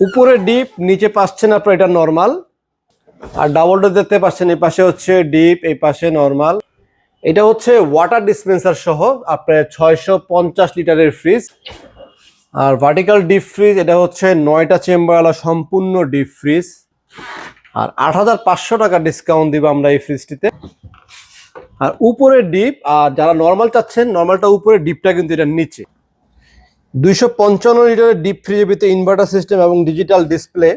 উপরে ডিপ, নিচে পাচ্ছেন আপনার এটা নর্মাল আর ডাবল ডোর দেখতে পাচ্ছেন, এই পাশে হচ্ছে ডিপ, এই পাশে নর্মাল এটা হচ্ছে ওয়াটার ডিসপেন্সার সহ আপনার ছয়শো পঞ্চাশ লিটারের ফ্রিজ আর ভার্টিক্যাল ডিপ ফ্রিজ এটা হচ্ছে নয়টা চেম্বারওয়ালা সম্পূর্ণ ডিপ ফ্রিজ আর আট হাজার পাঁচশো টাকা ডিসকাউন্ট দিব আমরা এই ফ্রিজটিতে আর উপরে ডিপ আর যারা নর্মাল চাচ্ছেন নর্মালটা উপরে ডিপটা কিন্তু এটা নিচে। দুইশো পঞ্চান্ন লিটারের ডিপ ফ্রিজের ভিতরে ইনভার্টার সিস্টেম এবং digital display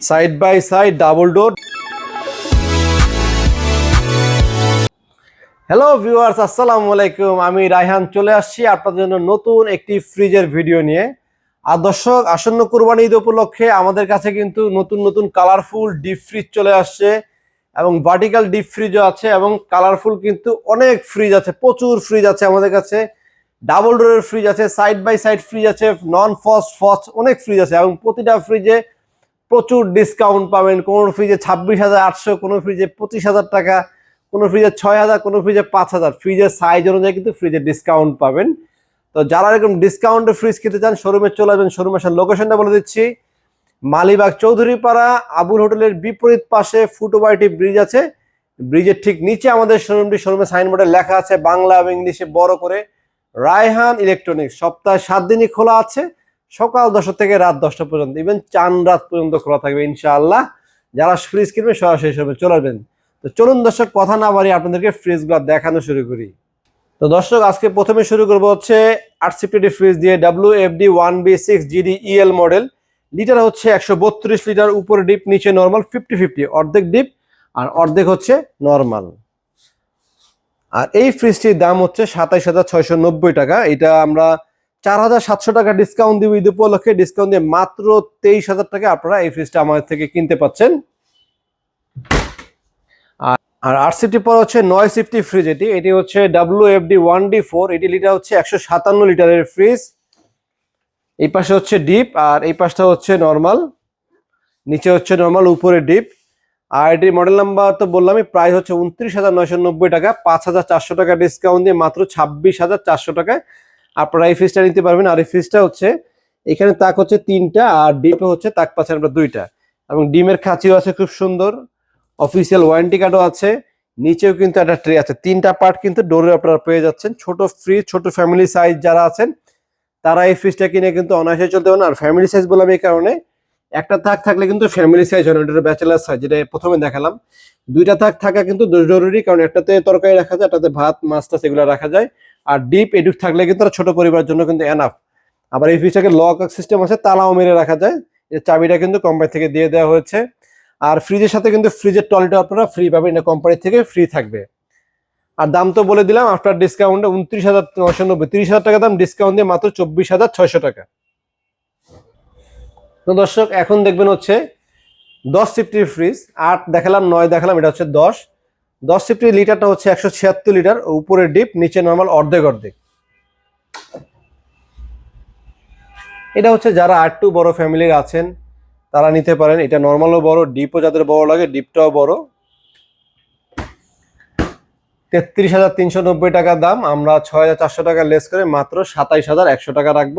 side by side double door hello viewers আসসালামু আলাইকুম। আমি রায়হান, চলে আসছি আপনাদের জন্য নতুন একটি ফ্রিজের ভিডিও নিয়ে। আর দর্শক, আসন্ন কুরবানি ঈদ উপলক্ষে আমাদের কাছে কিন্তু নতুন নতুন কালারফুল ডিপ ফ্রিজ চলে আসছে এবং ভার্টিক্যাল ডিপ ফ্রিজও আছে এবং কালারফুল কিন্তু অনেক ফ্রিজ আছে, প্রচুর ফ্রিজ আছে আমাদের কাছে। ডাবল ডোরের ফ্রিজ আছে, সাইড বাই সাইড ফ্রিজ আছে, নন ফস্ট ফস্ট অনেক ফ্রিজ আছে এবং প্রতিটা ফ্রিজে প্রচুর ডিসকাউন্ট পাবেন। কোন ফ্রিজে ছাব্বিশ হাজার আটশো, কোনো ফ্রিজে পঁচিশ হাজার টাকা, কোনো ফ্রিজে ছয় হাজার, কোনো ফ্রিজে পাঁচ হাজার। ফ্রিজের সাইজ অনুযায়ী কিন্তু ফ্রিজে ডিসকাউন্ট পাবেন। তো যারা এরকম ডিসকাউন্টে ফ্রিজ কিনতে চান শোরুমে চলে আসবেন শোরুমের সাথে লোকেশনটা বলে দিচ্ছি। মালিবাগ চৌধুরীপাড়া, আবুল হোটেলের বিপরীত পাশে ফুটওভারটি ব্রিজ আছে। ব্রিজের ঠিক নিচে আমাদের শোরুমটি শোরুমের সাইনবোর্ডে লেখা আছে বাংলা এবং ইংলিশে বড় করে। রায়হান ইলেকট্রনিক্স। সপ্তাহে সাত দিনই খোলা আছে। সকাল দশটা থেকে রাত দশটা পর্যন্ত। ইভেন চান রাত পর্যন্ত খোলা থাকবে ইনশাআল্লাহ। যারা ফ্রিজ কিনবে, সরাসরি শোরুমে চলে আসবেন। তো চলুন দর্শক, কথা না বাড়ি আপনাদেরকে ফ্রিজগুলো দেখানো শুরু করি। তো দর্শক, আজকে প্রথমে শুরু করব হচ্ছে আটসিপিটি ফ্রিজ দিয়ে W F D one B six GD EL model litre হচ্ছে একশো বত্রিশ লিটার, উপরে ডিপ নিচে নর্মাল ফিফটি ফিফটি অর্ধেক ডিপ আর অর্ধেক হচ্ছে নর্মাল আর এই ফ্রিজটির দাম হচ্ছে সাতাইশ হাজার ছয়শো নব্বই টাকা। এটা আমরা চার হাজার সাতশো টাকা ডিসকাউন্ট দিব ঈদ উপলক্ষে। ডিসকাউন্ট দিয়ে মাত্র তেইশ হাজার টাকা আপনারা এই ফ্রিজটা আমাদের থেকে কিনতে পাচ্ছেন। আর আর আরসিটি পর হচ্ছে নয় সিফটি ফ্রিজ এটি এটি হচ্ছে W F D one D four এটি লিটার হচ্ছে একশো সাতান্ন লিটারের ফ্রিজ এই পাশে হচ্ছে ডিপ আর এই পাশটা হচ্ছে নর্মাল নিচে হচ্ছে নর্মাল উপরে ডিপ আর এটির মডেল নাম্বার তো বললামই প্রায় হচ্ছে উনত্রিশ হাজার নয়শো নব্বই টাকা, পাঁচ হাজার চারশো টাকা ডিসকাউন্ট দিয়ে মাত্র ছাব্বিশ হাজার চারশো টাকায় আপনারা এই ফিজটা নিতে পারবেন। আর এই ফিজটা হচ্ছে, এখানে তাক হচ্ছে তিনটা আর ডিপে হচ্ছে তাক পাচ্ছেন আপনার দুইটা। এবং ডিমের খাঁচিও আছে খুব সুন্দর অফিসিয়াল ওয়ারেন্টি কার্ডও আছে, নিচেও কিন্তু একটা ট্রে আছে। তিনটা পার্ট কিন্তু ডোরে আপনারা পেয়ে যাচ্ছেন। ছোট ফ্রিজ ছোট ফ্যামিলি সাইজ যারা আছেন, তারা এই ফ্রিজটা কিনে কিন্তু অনায়াসে চলতে পারেন আর ফ্যামিলি সাইজ বললাম এই কারণে একটা থাক থাকলে কিন্তু ফ্যামিলি সাইজ হয় না ব্যাচেলার সাইজ যেটা প্রথমে দেখালাম। দুইটা থাক থাকা কিন্তু জরুরি, কারণ একটাতে তরকারি রাখা যায়, একটাতে ভাত, মাছ টাছ এগুলো রাখা যায়। আর ডিপ এডুক থাকলে কিন্তু ছোট পরিবারের জন্য কিন্তু এনাফ আবার এই ফ্রিজটাকে লক সিস্টেম আছে, তালাও মেরে রাখা যায়। এর চাবিটা কিন্তু কোম্পানি থেকে দিয়ে দেওয়া হয়েছে। আর ফ্রিজের সাথে কিন্তু ফ্রিজের টলিটা আপনারা ফ্রি পাবেন, এটা কোম্পানি থেকে ফ্রি থাকবে। আর দাম তো বলে দিলাম আফটার ডিসকাউন্টে উনত্রিশ হাজার নশো নব্বই, তিরিশ হাজার টাকা দাম ডিসকাউন্ট দিয়ে মাত্র চব্বিশ হাজার ছয়শো টাকা। তো দর্শক, এখন দেখবেন হচ্ছে দশ সিফটির ফ্রিজ আট দেখালাম, নয় দেখালাম, এটা হচ্ছে দশ। দশ সিফটির লিটারটা হচ্ছে একশো ছিয়াত্তর লিটার, উপরে ডিপ নিচে নর্মাল অর্ধেক অর্ধেক। এটা হচ্ছে যারা আর টু বড় ফ্যামিলির আছেন, তারা নিতে পারেন। এটা নর্মালও বড় ডিপও যাদের বড় লাগে ডিপটাও বড়। তেত্রিশ হাজার তিনশো নব্বই টাকা দাম, আমরা ছয় হাজার চারশো টাকা লেস করে মাত্র সাতাইশ হাজার একশো টাকা রাখব।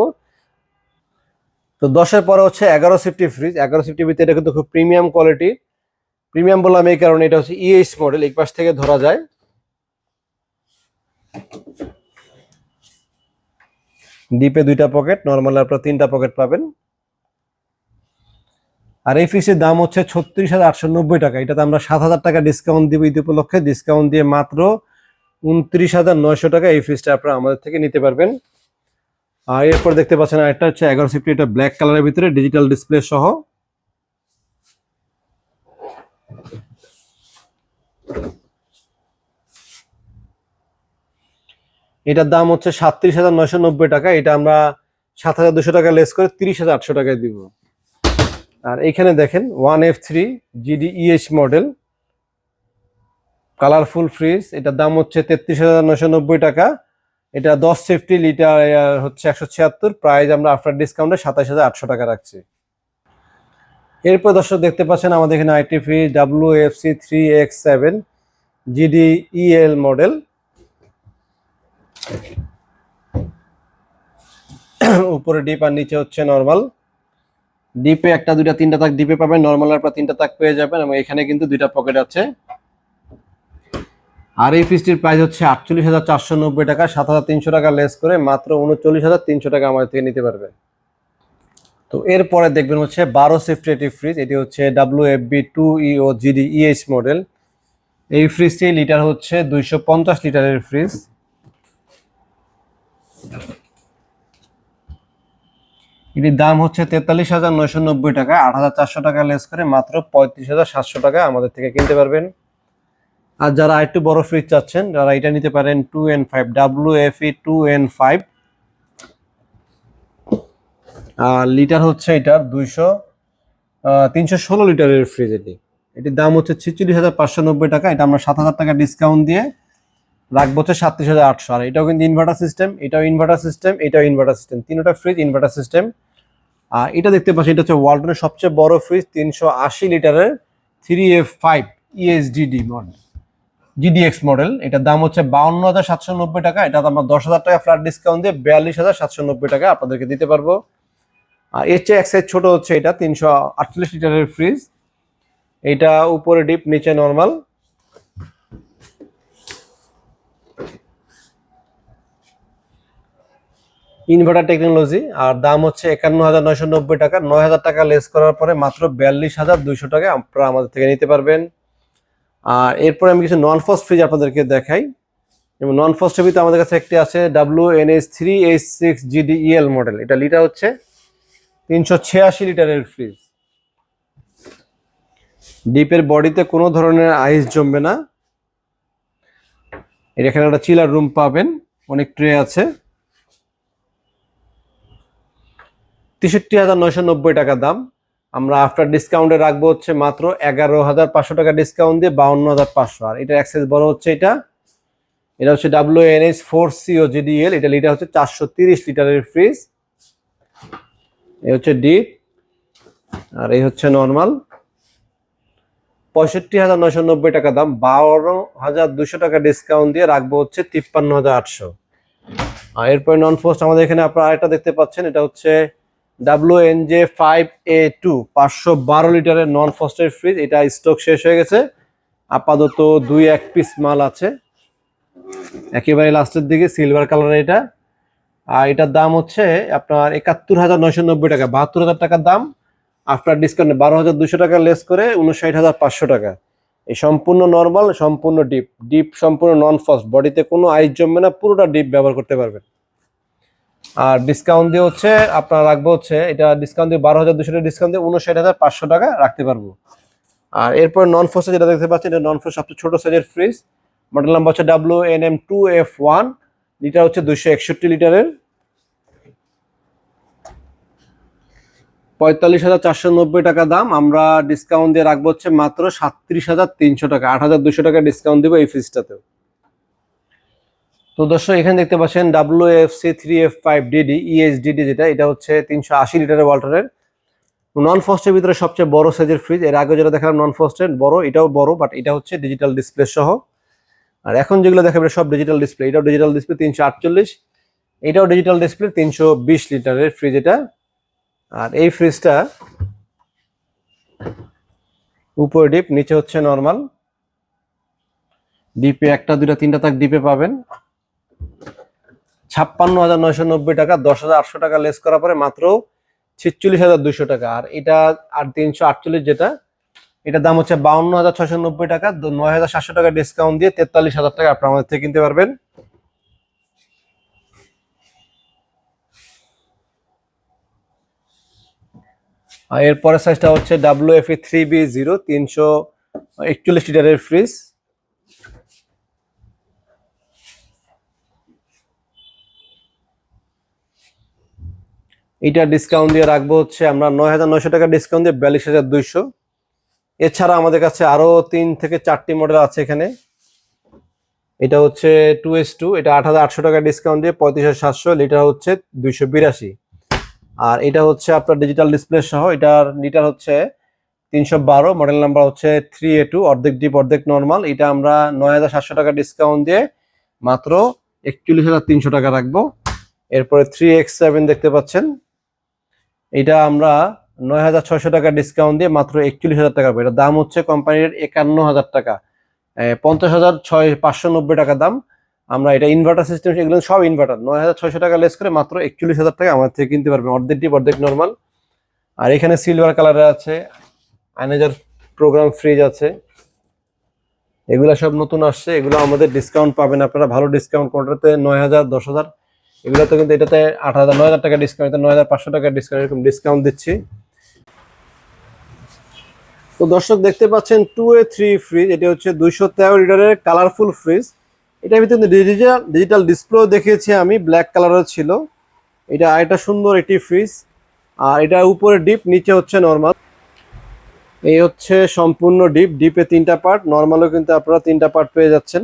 তো দশের পরে হচ্ছে এগারো সিফটি ফ্রিজ এগারো সিফটি ভিতরে এটা কিন্তু খুব প্রিমিয়াম কোয়ালিটি প্রিমিয়াম বললাম এই কারণে এটা হচ্ছে ইএইচ মডেল এই পাশ থেকে ধরা যায়। ডিপে দুইটা পকেট নর্মাল আপনার তিনটা পকেট পাবেন। আর এই ফ্রিজের দাম হচ্ছে ছত্রিশ হাজার আটশো নব্বই টাকা। এটাতে আমরা সাত হাজার টাকা ডিসকাউন্ট দিব ঈদ উপলক্ষে ডিসকাউন্ট দিয়ে মাত্র উনত্রিশ হাজার নয়শো টাকা এই ফ্রিজটা আপনারা আমাদের থেকে নিতে পারবেন। আর এরপর দেখতে পাচ্ছেন আরেকটা হচ্ছে এগারো সিফটি এটা ব্ল্যাক কালারের ভিতরে ডিজিটাল ডিসপ্লে সহ। এটার দাম হচ্ছে সাতত্রিশ হাজার নয়শো নব্বই টাকা, এটা আমরা সাত হাজার দুশো টাকা লেস করে তিরিশ হাজার আটশো টাকায় দিব। আর এখানে দেখেন one F three GD EH model colourful fridge এটার দাম হচ্ছে তেত্রিশ হাজার নয়শো নব্বই টাকা। এটা দশ সেফটি লিটার হচ্ছে একশো ছিয়াত্তর। প্রাইস আমরা আফটার ডিসকাউন্টে সাতাশ হাজার আটশো টাকা রাখছি। এরপর দর্শক দেখতে পাচ্ছেন আমাদের এখানে IT fridge W F C three X seven GD EL model উপরে ডিপ আর নিচে হচ্ছে নর্মাল ডিপে একটা, দুইটা, তিনটা তাক ডিপে পাবেন। নর্মাল আপনার তিনটা তাক পেয়ে যাবেন এবং এখানে কিন্তু দুইটা পকেট আছে। আর এই ফ্রিজটির প্রাইস হচ্ছে আটচল্লিশ হাজার চারশো নব্বই টাকা, সাত হাজার তিনশো টাকা লেস করে মাত্র উনচল্লিশ হাজার তিনশো টাকা আমাদের থেকে নিতে পারবে। তো এরপরে দেখবেন হচ্ছে বারো সেফটি ফ্রিজ এটি হচ্ছে W F B two EO GD EH model এই ফ্রিজটি লিটার হচ্ছে দুইশো পঞ্চাশ লিটারের ফ্রিজ এটির দাম হচ্ছে তেতাল্লিশ হাজার নয়শো নব্বই টাকা, আট হাজার চারশো টাকা লেস করে মাত্র পঁয়ত্রিশ হাজার সাতশো টাকা আমাদের থেকে কিনতে পারবেন। আর যারা একটু বড় ফ্রিজ চাচ্ছেন, যারা এটা নিতে পারেন two N five W F E two N five আর লিটার হচ্ছে এটার দুইশো তিনশো ষোলো লিটারের ফ্রিজ এটি। এটির দাম হচ্ছে ছিচল্লিশ হাজার পাঁচশো নব্বই টাকা। এটা আমরা সাত হাজার টাকা ডিসকাউন্ট দিয়ে রাখব হচ্ছে সাতত্রিশ হাজার আটশো। আর এটাও কিন্তু ইনভার্টার সিস্টেম এটাও ইনভার্টার সিস্টেম এটাও ইনভার্টার সিস্টেম তিনটা ফ্রিজ ইনভার্টার সিস্টেম আর এটা দেখতে পাচ্ছি এটা হচ্ছে ওয়ালটনের সবচেয়ে বড় ফ্রিজ তিনশো আশি লিটারের three F five ESDD model GDX model এটার দাম হচ্ছে বাউন্ন হাজার সাতশো নব্বই টাকা। এটা আমরা দশ হাজার টাকা ফ্ল্যাট ডিসকাউন্ট দিয়ে বিয়াল্লিশ হাজার সাতশো নব্বই টাকা আপনাদেরকে দিতে পারব। আর এর চেয়ে এক সাইজ ছোট হচ্ছে এটা, তিনশো আটচল্লিশ লিটারের ফ্রিজ এটা উপরে ডিপ নিচে নর্মাল ইনভার্টার টেকনোলজি আর দাম হচ্ছে একান্ন হাজার নয়শো নব্বই টাকা। নয় হাজার টাকা লেস করার পরে মাত্র বিয়াল্লিশ হাজার দুইশো টাকা আপনারা আমাদের থেকে নিতে পারবেন। আর এরপরে আমি কিছু নন ফস্ট ফ্রিজ আপনাদেরকে দেখাই। যেমন নন ফস্টের ভিতরে আমাদের কাছে একটি আছে W N S three H six GDEL model এটা লিটার হচ্ছে তিনশো ছিয়াশি লিটারের ফ্রিজ ডিপের বডিতে কোনো ধরনের আইস জমবে না। এর এখানে একটা চিলার রুম পাবেন, অনেক ট্রে আছে। তেষট্টি হাজার নয়শো নব্বই টাকা দাম। আমরা আফটার ডিসকাউন্টে রাখব হচ্ছে মাত্র এগারো হাজার পাঁচশো টাকা ডিসকাউন্ট দিয়ে বাউন্ন হাজার পাঁচশো। আর এটা অ্যাক্সেস বড় হচ্ছে এটা। এটা হচ্ছে W N S four CO GDL এটা লিটার হচ্ছে চারশো তিরিশ লিটারের ফ্রিজ এই হচ্ছে ডিপ আর এই হচ্ছে নর্মাল পঁয়ষট্টি হাজার নয়শো নব্বই টাকা দাম। বারো হাজার দুশো টাকা ডিসকাউন্ট দিয়ে রাখব হচ্ছে তিপ্পান্ন হাজার আটশো। আর এরপরে নন ফোস্ট আমাদের এখানে আপনারা আরেকটা দেখতে পাচ্ছেন। এটা হচ্ছে W N J five A two পাঁচশো বারো লিটারের নন ফস্টের ফ্রিজ এটা স্টক শেষ হয়ে গেছে। আপাতত দুই এক পিস মাল আছে। একেবারে লাস্টের দিকে সিলভার কালার এটা। আর এটার দাম হচ্ছে আপনার একাত্তর হাজার নয়শো নব্বই টাকা, বাহাত্তর হাজার টাকার দাম। আফটার ডিসকাউন্ট বারো হাজার দুশো টাকা লেস করে উনষাট হাজার পাঁচশো টাকা। এই সম্পূর্ণ নর্মাল সম্পূর্ণ ডিপ ডিপ সম্পূর্ণ নন ফস্ট বডিতে কোনো আইস জমবে না, পুরোটা ডিপ ব্যবহার করতে পারবেন। আর ডিসকাউন্ট দিয়ে হচ্ছে আপনার রাখব হচ্ছে, এটা ডিসকাউন্ট দিয়ে বারো হাজার দুশো টাকা ডিসকাউন্ট দিয়ে উনষাট হাজার পাঁচশো টাকা রাখতে পারব। আর এরপর নন ফোর্সে যেটা দেখতে পাচ্ছেন, এটা নন ফোর্স সবচেয়ে ছোট সাইজের ফ্রিজ মডেল নাম্বার হচ্ছে W N M two F one litre হচ্ছে দুশো একষট্টি লিটারের পঁয়তাল্লিশ হাজার চারশো নব্বই টাকা দাম, আমরা ডিসকাউন্ট দিয়ে রাখব হচ্ছে মাত্র সাতত্রিশ হাজার তিনশো টাকা, আট হাজার দুশো টাকা ডিসকাউন্ট দেবো এই ফ্রিজটাতেও তো দর্শক, এখানে দেখতে পাচ্ছেন W F C three F five DD ESDD যেটা, এটা হচ্ছে তিনশো আশি লিটারের ওয়াল্টারের। নন ফস্টের ভিতরে সবচেয়ে বড় সাইজের ফ্রিজ এর আগে যেটা দেখালাম নন ফস্টের বড়, এটাও বড় বাট এটা হচ্ছে ডিজিটাল ডিসপ্লে সহ আর এখন যেগুলো দেখাবে সব ডিজিটাল ডিসপ্লে এটাও ডিজিটাল ডিসপ্লে তিনশো আটচল্লিশ, এটাও ডিজিটাল ডিসপ্লে তিনশো বিশ লিটারের ফ্রিজ এটা। আর এই ফ্রিজটা উপরে ডিপ নিচে হচ্ছে নর্মাল ডিপে একটা দুটা তিনটা তাক ডিপে পাবেন। ছাপ্পান্ন হাজার নয়শো নব্বই টাকা, দশ হাজার আটশো টাকা লেস করার পরে মাত্র ছিচল্লিশ হাজার দুশো টাকা। আর এটা আর তিনশো আটচল্লিশ যেটা, এটার দাম হচ্ছে বাউন্ন হাজার ছশো নব্বই টাকা নয় হাজার সাতশো টাকা ডিসকাউন্ট দিয়ে তেতাল্লিশ হাজার টাকা আপনার আমাদের থেকে কিনতে পারবেন। আর এর সাইজটা হচ্ছে W F three B zero তিনশো একচল্লিশ লিটারের ফ্রিজ এটা ডিসকাউন্ট দিয়ে রাখব হচ্ছে আমরা নয় হাজার নয়শো টাকা ডিসকাউন্ট দিয়ে বিয়াল্লিশ হাজার দুইশো। এছাড়া আমাদের কাছে আরও তিন থেকে চারটি মডেল আছে এখানে। এটা হচ্ছে টু এস টু এটা আট হাজার আটশো টাকা ডিসকাউন্ট দিয়ে পঁয়ত্রিশ হাজার সাতশো লিটার হচ্ছে দুইশো বিরাশি। আর এটা হচ্ছে আপনার ডিজিটাল ডিসপ্লে সহ, এটার লিটার হচ্ছে তিনশো বারো মডেল নাম্বার হচ্ছে থ্রি এ টু অর্ধেক ডিপ অর্ধেক নর্মাল এটা আমরা নয় হাজার সাতশো টাকা ডিসকাউন্ট দিয়ে মাত্র একচল্লিশ হাজার তিনশো টাকা রাখব। এরপরে থ্রি এক্স সেভেন দেখতে পাচ্ছেন। এটা আমরা নয় হাজার ছয়শো টাকা ডিসকাউন্ট দিয়ে মাত্র একচল্লিশ হাজার টাকা পাবে। এটার দাম হচ্ছে কোম্পানির একান্ন হাজার টাকা। পঞ্চাশ হাজার ছয় পাঁচশো নব্বই টাকা দাম। আমরা এটা ইনভার্টার সিস্টেম এগুলো সব ইনভার্টার নয় হাজার ছয়শো টাকা লেস করে মাত্র একচল্লিশ হাজার টাকা আমাদের থেকে কিনতে পারবেন অর্ধেক ডিপ অর্ধেক নর্মাল আর এখানে সিলভার কালারের আছে। আইনেজার প্রোগ্রাম ফ্রিজ আছে। এগুলা সব নতুন আসছে। এগুলো আমাদের ডিসকাউন্ট পাবেন আপনারা। ভালো ডিসকাউন্ট কোনটাতে? নয় হাজার, দশ হাজার। এগুলোতে কিন্তু এটাতে আট হাজার, নয় হাজার টাকা ডিসকাউন্ট নয় হাজার পাঁচশো টাকা ডিসকাউন্ট এরকম ডিসকাউন্ট দিচ্ছি। তো দর্শক, দেখতে পাচ্ছেন টু এ থ্রি ফ্রিজ এটা হচ্ছে দুইশো তেরো লিটারের কালারফুল ফ্রিজ এটার ভিতরে ডিজিটাল ডিজিটাল ডিসপ্লে দেখিয়েছি আমি ব্ল্যাক কালারের ছিল। এটা আরেকটা সুন্দর একটি ফ্রিজ আর এটা উপরে ডিপ নিচে হচ্ছে নর্মাল এই হচ্ছে সম্পূর্ণ ডিপ ডিপে তিনটা পার্ট নর্মালও কিন্তু আপনারা তিনটা পার্ট পেয়ে যাচ্ছেন।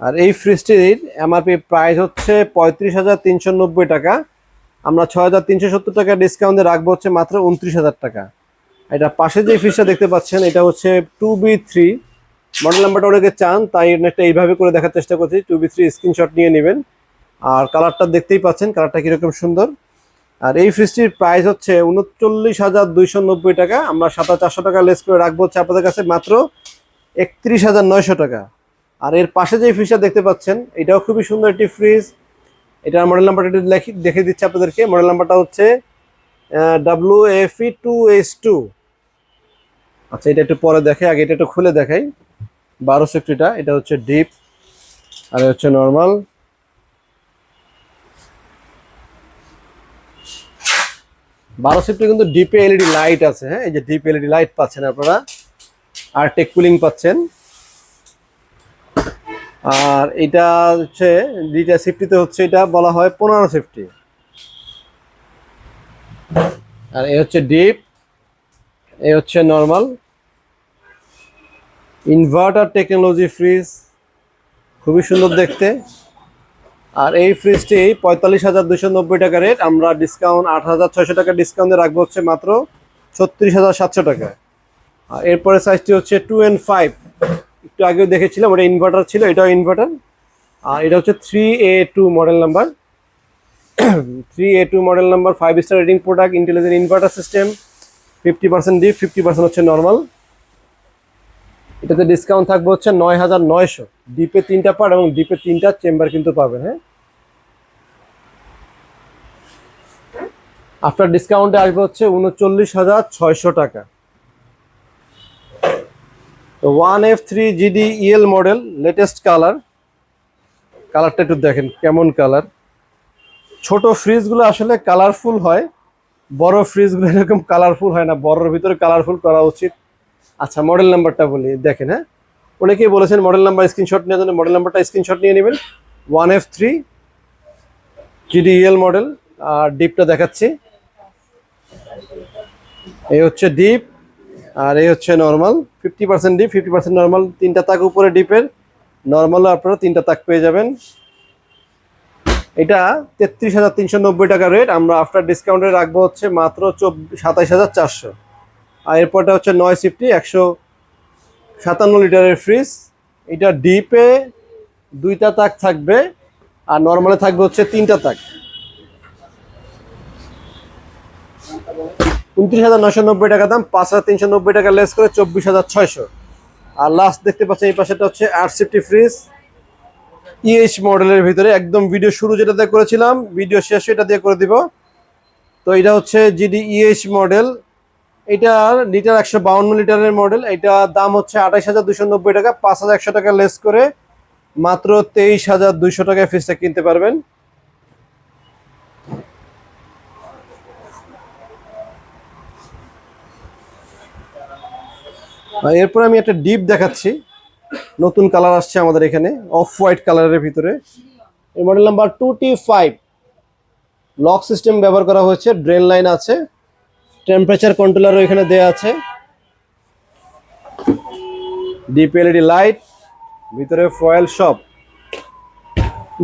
আর এই ফ্রিজটির এমআরপি প্রাইস হচ্ছে পঁয়ত্রিশ হাজার তিনশো নব্বই টাকা। আমরা ছয় হাজার তিনশো সত্তর টাকা ডিসকাউন্টে রাখব হচ্ছে মাত্র উনত্রিশ হাজার টাকা। এটা পাশে যে ফ্রিজটা দেখতে পাচ্ছেন, এটা হচ্ছে টু বি থ্রি মডেল নাম্বারটা অনেকে চান, তাই একটা এইভাবে করে দেখার চেষ্টা করছি। টু বি থ্রি স্ক্রিনশট নিয়ে নেবেন। আর কালারটা দেখতেই পাচ্ছেন কালারটা কীরকম সুন্দর। আর এই ফ্রিজটির প্রাইস হচ্ছে উনচল্লিশ হাজার দুইশো নব্বই টাকা। আমরা সাত চারশো টাকা লেস করে রাখব হচ্ছে আপনাদের কাছে মাত্র একত্রিশ হাজার নয়শো টাকা। আর এর পাশে যে ফ্রিজটা দেখতে পাচ্ছেন, এটাও খুবই সুন্দর একটি ফ্রিজ এটার মডেল নাম্বারটা একটু দেখে দিচ্ছি আপনাদেরকে। মডেল নাম্বারটা হচ্ছে W F two S two আচ্ছা এটা একটু পরে দেখে, আগে এটা একটু খুলে দেখাই। বারো সেফটিটা এটা হচ্ছে ডিপ আর হচ্ছে নর্মাল বারো সেফটি কিন্তু ডিপে এলইডি লাইট আছে হ্যাঁ? এই যে ডিপ এলইডি লাইট পাচ্ছেন আপনারা। আর টেক কুলিং পাচ্ছেন। আর এটা হচ্ছে, দুইটা সেফটিতে হচ্ছে এটা বলা হয় পনেরো সেফটি আর এ হচ্ছে ডিপ এ হচ্ছে নর্মাল ইনভার্টার টেকনোলজি ফ্রিজ খুবই সুন্দর দেখতে। আর এই ফ্রিজটি পঁয়তাল্লিশ হাজার দুশো নব্বই টাকা রেট আমরা ডিসকাউন্ট আট হাজার ছয়শো টাকা ডিসকাউন্টে রাখব হচ্ছে মাত্র ছত্রিশ হাজার সাতশো টাকা আর এরপরে সাইজটি হচ্ছে টু এন্ড ফাইভ একটু আগেও দেখেছিলাম, ওটা ইনভার্টার ছিল, এটাও ইনভার্টার আর এটা হচ্ছে three A two model number three A two model number five star rating product intelligent inverter system fifty percent deep fifty percent হচ্ছে নর্মাল এটাতে ডিসকাউন্ট থাকবে হচ্ছে নয় হাজার নয়শো। ডিপে তিনটা পার্ট এবং ডিপে তিনটা চেম্বার কিন্তু পাবেন হ্যাঁ? আফটার ডিসকাউন্টে আসবে হচ্ছে উনচল্লিশ হাজার ছয়শো টাকা। One F three GD EL model latest colour কালারটা একটু দেখেন কেমন কালার ছোট ফ্রিজগুলো আসলে কালারফুল হয়, বড় ফ্রিজগুলো এরকম কালারফুল হয় না, বড়র ভিতরে কালারফুল করা উচিত। আচ্ছা মডেল নাম্বারটা বলি, দেখেন হ্যাঁ? অনেকেই বলেছেন মডেল নাম্বার স্ক্রিনশট নেওয়ার জন্য মডেল নাম্বারটা স্ক্রিনশট নিয়ে নেবেন। One F three GDL model, আর ডিপটা দেখাচ্ছি। এই হচ্ছে ডিপ আর এই হচ্ছে normal fifty percent deep fifty percent normal তিনটা তাক উপরে ডিপের নর্মালও আপনারা তিনটা তাক পেয়ে যাবেন। এটা তেত্রিশ হাজার তিনশো নব্বই টাকা রেট আমরা আফটার ডিসকাউন্টে রাখব হচ্ছে মাত্র চব্বিশ, সাতাইশ হাজার চারশো। আর এরপরটা হচ্ছে নয় সিফটি একশো সাতান্ন লিটারের ফ্রিজ এটা ডিপে দুইটা তাক থাকবে, আর নর্মালে থাকবে হচ্ছে তিনটা তাক। উনত্রিশ হাজার নশো নব্বই টাকা দাম, পাঁচ হাজার তিনশো নব্বই টাকা লেস করে চব্বিশ হাজার ছয়শো। আর লাস্ট দেখতে পাচ্ছেন এই পাশেটা হচ্ছে আট সিফটি ফ্রিজ ইএইচ মডেলের ভিতরে একদম ভিডিও শুরু যেটাতে করেছিলাম ভিডিও শেষ এটা দিয়ে করে দিব। তো এটা হচ্ছে জিডি ইএইচ মডেল এটার লিটার একশো বাউন্ন লিটারের মডেল এটা দাম হচ্ছে আঠাইশ হাজার দুশো নব্বই টাকা, পাঁচ হাজার একশো টাকা লেস করে মাত্র তেইশ হাজার দুইশো টাকায় ফ্রিজটা কিনতে পারবেন। এরপর আমি একটা ডিপ দেখাচ্ছি। নতুন কালার আসছে আমাদের এখানে, অফ হোয়াইট কালারের ভিতরে। এই model number two T five. Lock system ব্যবহার করা হয়েছে, ড্রেন লাইন আছে টেম্পারেচার কন্ট্রোলারও এখানে দেয়া আছে। ডিপ এলইডি লাইট, ভিতরে ফয়েল সব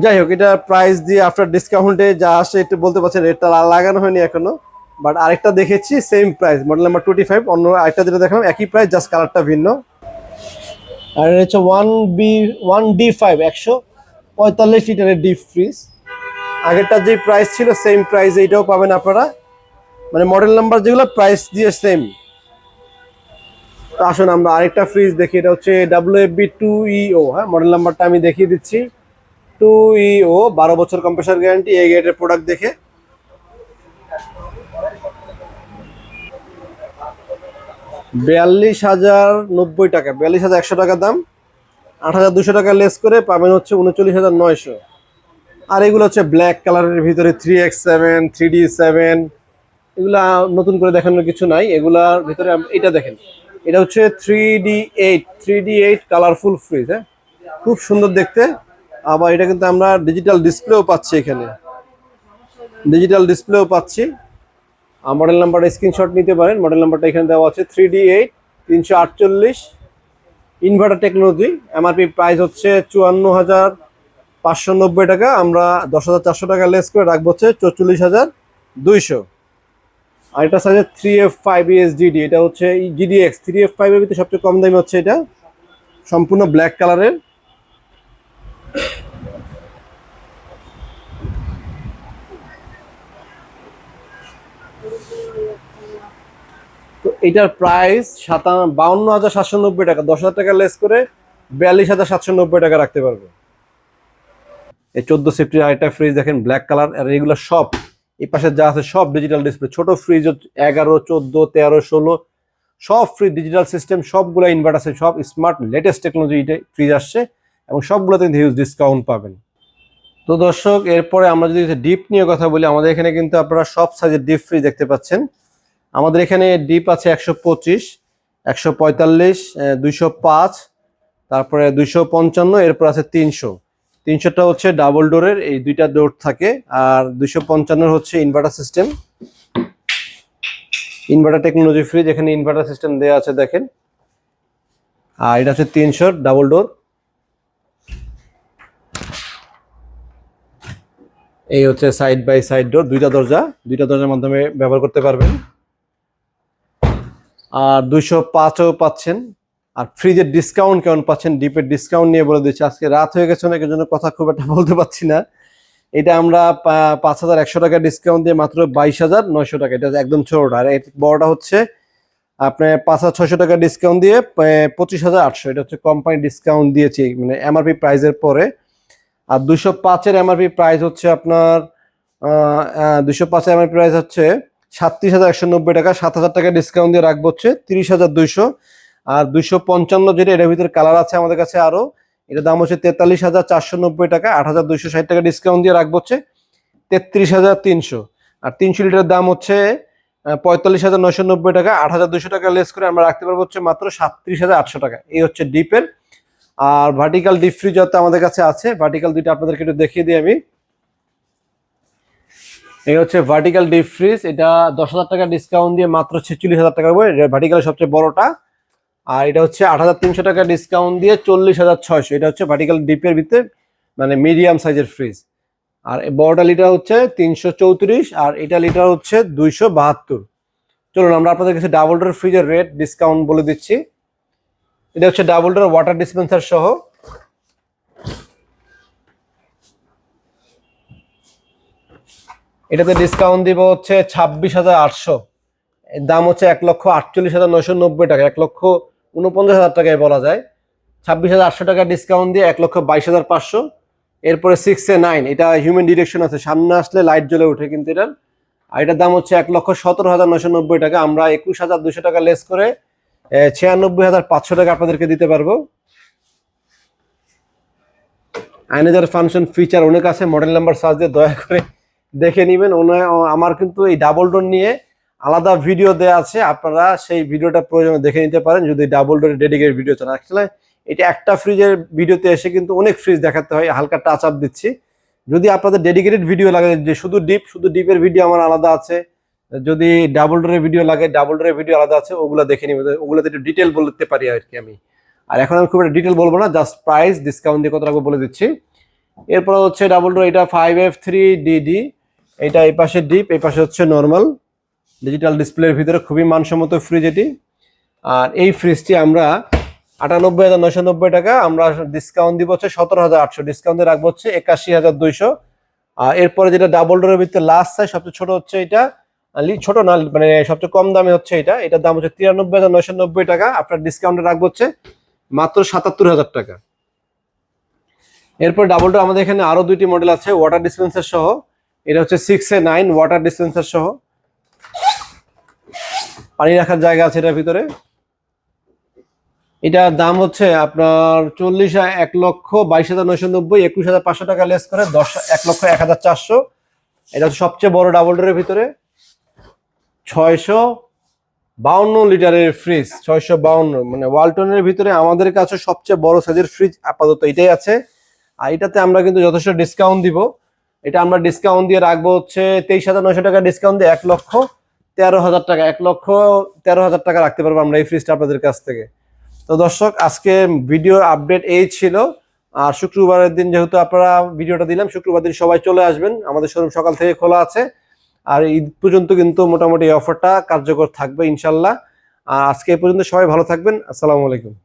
যাই হোক, এটা প্রাইস দিয়ে আফটার ডিসকাউন্টে যা আসে, একটু বলতে পারছেন রেটটা লাগানো হয়নি এখনও। বাট আরেকটা দেখেছি same price model number twenty five অন্য আরেকটা যেটা দেখলাম, একই প্রাইস জাস্ট কালারটা ভিন্ন। আর এটা হচ্ছে one B one D five একশো পঁয়তাল্লিশ লিটারের ডিপ ফ্রিজ আগেরটা যে প্রাইস ছিল সেম প্রাইস এইটাও পাবেন আপনারা। মানে মডেল নাম্বার যেগুলো প্রাইস দিয়ে সেম আসুন আমরা আরেকটা ফ্রিজ দেখি, এটা হচ্ছে ডাব্লিউ এফ বি টু ইও হ্যাঁ মডেল নাম্বারটা আমি দেখিয়ে দিচ্ছি। টু ইও বারো বছর কম্প্রেসার গ্যারান্টি এই গেটের প্রোডাক্ট দেখে। বিয়াল্লিশ হাজার নব্বই টাকা, বিয়াল্লিশ হাজার একশো টাকা দাম। আট হাজার দুশো টাকা লেস করে পাবেন হচ্ছে উনচল্লিশ হাজার নয়শো। আর এগুলো হচ্ছে ব্ল্যাক কালারের ভিতরে three X seven, three D seven. এগুলা নতুন করে দেখানোর কিছু নাই। এগুলার ভিতরে এটা দেখেন, এটা হচ্ছে three D eight, three D eight colourful fridge হ্যাঁ? খুব সুন্দর দেখতে। আবার এটা কিন্তু আমরা ডিজিটাল ডিসপ্লেও পাচ্ছি এখানে। ডিজিটাল ডিসপ্লেও পাচ্ছি। মডেল নাম্বারটা স্ক্রিনশট নিতে পারেন। মডেল নাম্বারটা এখানে দেওয়া আছে থ্রি ডি এইট তিনশো আটচল্লিশ ইনভার্টার টেকনোলজি এমআরপি প্রাইস হচ্ছে চুয়ান্ন হাজার পাঁচশো নব্বই টাকা। আমরা দশ হাজার চারশো টাকা লেস করে রাখব হচ্ছে চৌচল্লিশ হাজার দুইশো। আর এটা সাইজে three F five S GD এটা হচ্ছে জিডিএক্স থ্রি এফ ফাইভ এর ভিতরে সবচেয়ে কম দামি হচ্ছে এটা। সম্পূর্ণ ব্ল্যাক কালারের তো এটার প্রাইস সাতান্ন বাউন্ন হাজার সাতশো নব্বই টাকা। দশ হাজার টাকা লেস করে বিয়াল্লিশ হাজার সাতশো নব্বই টাকা রাখতে পারবে। এই চোদ্দ সেফটির আরেকটা ফ্রিজ দেখেন ব্ল্যাক কালার আর এগুলো সব, এই পাশে যা আছে সব ডিজিটাল ডিসপ্লে ছোট ফ্রিজ এগারো, চোদ্দ, তেরো, ষোলো, সব ফ্রিজ ডিজিটাল সিস্টেম সবগুলো ইনভার্ট আছে, সব স্মার্ট লেটেস্ট টেকনোলজি ফ্রিজ আসছে, এবং সবগুলোতে কিন্তু হিউজ ডিসকাউন্ট পাবেন। তো দর্শক, এরপরে আমরা যদি ডিপ নিয়ে কথা বলি, আমাদের এখানে কিন্তু আপনারা সব সাইজের ডিপ ফ্রিজ দেখতে পাচ্ছেন। আমাদের এখানে ডিপ আছে একশো পঁচিশ, একশো পঁয়তাল্লিশ দুইশো পাঁচ, তারপরে দুইশো পঞ্চান্ন, এরপর আছে তিনশো। তিনশোটা হচ্ছে ডাবল ডোরের, এই দুইটা ডোর থাকে, আর দুইশো পঞ্চান্নর হচ্ছে inverter system. Inverter technology fridge এখানে ইনভার্টার সিস্টেম দেওয়া আছে, দেখেন। আর এটা হচ্ছে তিনশোর ডাবল ডোর। এই হচ্ছে সাইড বাই সাইড ডোর, দুইটা দরজা, দুইটা দরজার মাধ্যমে ব্যবহার করতে পারবেন। আর দুইশো পাঁচও পাচ্ছেন। আর ফ্রিজের ডিসকাউন্ট কেমন পাচ্ছেন? ডিপের ডিসকাউন্ট নিয়ে বলে দিচ্ছি। আজকে রাত হয়ে গেছে অনেকের জন্য কথা খুব একটা বলতে পারছি না। এটা আমরা পাঁচ হাজার একশো টাকা ডিসকাউন্ট দিয়ে মাত্র বাইশ হাজার নয়শো টাকা। এটা একদম ছোটটা। আর বড়টা হচ্ছে আপনার পাঁচ হাজার ছয়শো টাকা ডিসকাউন্ট দিয়ে পঁচিশ হাজার আটশো। এটা হচ্ছে কোম্পানি ডিসকাউন্ট দিয়েছি মানে এমআরপি প্রাইজের পরে। আর দুশো পাঁচের এমআরপি প্রাইস হচ্ছে আপনার দুশো পাঁচের এমআরপি প্রাইস হচ্ছে সাতত্রিশ হাজার একশো নব্বই টাকা, সাত হাজার টাকা ডিসকাউন্ট দিয়ে রাখব হচ্ছে তিরিশ হাজার দুইশো। আর দুইশো পঞ্চান্ন যেটা এটার ভিতরে কালার আছে আমাদের কাছে আরও, এটার দাম হচ্ছে তেতাল্লিশ হাজার চারশো নব্বই টাকা, আট হাজার দুইশো ষাট টাকা ডিসকাউন্ট দিয়ে রাখব হচ্ছে তেত্রিশ হাজার তিনশো। আর তিনশো লিটার দাম হচ্ছে পঁয়তাল্লিশ হাজার নয়শো নব্বই টাকা, আট হাজার দুইশো টাকা লেস করে আমরা রাখতে পারব হচ্ছে মাত্র সাতত্রিশ হাজার আটশো টাকা। এই হচ্ছে ডিপের আর ভার্টিক্যাল ডিপ ফ্রিজ আমাদের কাছে আছে। ভার্টিক্যাল দুইটা আপনাদেরকে একটু দেখিয়ে দিই আমি। এই হচ্ছে ভার্টিক্যাল ডিপ ফ্রিজ এটা দশ হাজার টাকা ডিসকাউন্ট দিয়ে মাত্র ছেচল্লিশ হাজার টাকা ভার্টিক্যালের সবচেয়ে বড়টা। আর এটা হচ্ছে আট হাজার তিনশো টাকা ডিসকাউন্ট দিয়ে চল্লিশ হাজার ছয়শো। এটা হচ্ছে ভার্টিক্যাল ডিপের ভিতরে মানে মিডিয়াম সাইজের ফ্রিজ আর বড়টা লিটার হচ্ছে তিনশো চৌত্রিশ, আর এটা লিটার হচ্ছে দুইশো বাহাত্তর। চলুন, আমরা আপনাদের কাছে ডাবল ডোর ফ্রিজের রেট ডিসকাউন্ট বলে দিচ্ছি। এটা হচ্ছে ডাবল ডোর ওয়াটার ডিসপেন্সার সহ। এটাতে ডিসকাউন্ট দিব হচ্ছে ছাব্বিশ হাজার আটশো। দাম হচ্ছে এক লক্ষ আটচল্লিশ হাজার নয়শো নব্বই টাকা, এক লক্ষ উনপঞ্চাশ হাজার টাকায় বলা যায়। ছাব্বিশ হাজার আটশো টাকা ডিসকাউন্ট দিয়ে এক লক্ষ বাইশ হাজার পাঁচশো। এরপরে সিক্স নাইন এটা হিউম্যান ডিরেকশন আছে, সামনে আসলে লাইট জ্বলে ওঠে কিন্তু এটার আর এটার দাম হচ্ছে এক লক্ষ সতেরো হাজার নয়শো নব্বই টাকা, আমরা একুশ হাজার দুশো টাকা লেস করে ছিয়ানব্বই হাজার পাঁচশো টাকা আপনাদেরকে দিতে পারব। আইনেজার ফাংশন ফিচার অনেক আছে মডেল নাম্বার সার্চ দিয়ে দয়া করে দেখে নেবেন। আমার কিন্তু এই ডাবল ডোর নিয়ে আলাদা ভিডিও দেওয়া আছে। আপনারা সেই ভিডিওটা প্রয়োজনে দেখে নিতে পারেন। যদি ডাবল ডোরের ডেডিকেটেড ভিডিও চান আসলে এটা একটা ফ্রিজের ভিডিওতে এসে কিন্তু অনেক ফ্রিজ দেখাতে হয়। হালকা টাচ আপ দিচ্ছি। যদি আপনাদের ডেডিকেটেড ভিডিও লাগে, যে শুধু ডিপ শুধু ডিপের ভিডিও আমার আলাদা আছে, যদি ডাবল ডোরের ভিডিও লাগে ডাবল ডোরের ভিডিও আলাদা আছে, ওগুলো দেখে নিবে ওগুলোতে একটু ডিটেল বলতে পারি আর কি আমি। আর এখন আমি খুব একটা ডিটেল বলব না জাস্ট প্রাইস ডিসকাউন্ট দিয়ে কত রাখব বলে দিচ্ছি। এরপর হচ্ছে ডাবল ডোর এটা ফাইভ এফ থ্রি ডিডি এটা এই পাশে ডিপ এই পাশে হচ্ছে নর্মাল ডিজিটাল ডিসপ্লের ভিতরে খুবই মানসম্মত ফ্রিজ এটি। আর এই ফ্রিজটি আমরা আটানব্বই হাজার নয়শো নব্বই টাকা, আমরা ডিসকাউন্ট দিব হচ্ছে সতেরো হাজার আটশো। ডিসকাউন্ট রাখব হচ্ছে একাশি হাজার দুইশো। আর এরপরে যেটা ডাবল ডোরের ভিতরে লাস্ট সাইজ সবচেয়ে ছোট হচ্ছে এটা ছোট না মানে সবচেয়ে কম দামে হচ্ছে এটা। এটার দাম হচ্ছে তিরানব্বই হাজার নয়শো নব্বই টাকা। আপনার ডিসকাউন্টে রাখব হচ্ছে মাত্র সাতাত্তর হাজার টাকা। এরপর ডাবল ডোর আমাদের এখানে আরও দুইটি মডেল আছে ওয়াটার ডিসপেন্সার সহ। এটা হচ্ছে six A nine water dispenser সহ। পানি রাখার জায়গা আছে এটার ভিতরে। এটার দাম হচ্ছে আপনার চল্লিশ এক লক্ষ বাইশ হাজার নয়শো নব্বই, একুশ হাজার পাঁচশো টাকা লেস করে, দশ, এক লক্ষ এক হাজার চারশো। এটা হচ্ছে সবচেয়ে বড় ডাবল ডোরের ভিতরে। ছয়শো বাউন্ন লিটারের ফ্রিজ ছয়শো বাউন্ন। মানে ওয়ালটনের ভিতরে আমাদের কাছে সবচেয়ে বড় সাইজের ফ্রিজ আপাতত এটাই আছে। আর এটাতে আমরা কিন্তু যথেষ্ট ডিসকাউন্ট দিব। এটা আমরা ডিসকাউন্ট দিয়ে রাখব হচ্ছে তেইশ হাজার নয়শো টাকা ডিসকাউন্ট দিয়ে এক লক্ষ তেরো হাজার টাকা, এক লক্ষ তেরো হাজার টাকা রাখতে পারব আমরা এই ফ্রিজটা আপনাদের কাছ থেকে। তো দর্শক, আজকে ভিডিও আপডেট এই ছিল। আর শুক্রবারের দিন যেহেতু আপনারা ভিডিওটা দিলাম, শুক্রবার দিন সবাই চলে আসবেন। আমাদের শোরুম সকাল থেকে খোলা আছে। আর ঈদ পর্যন্ত কিন্তু মোটামুটি এই অফারটা কার্যকর থাকবে ইনশাল্লাহ। আর আজকে এই পর্যন্ত সবাই ভালো থাকবেন। আসসালামু আলাইকুম।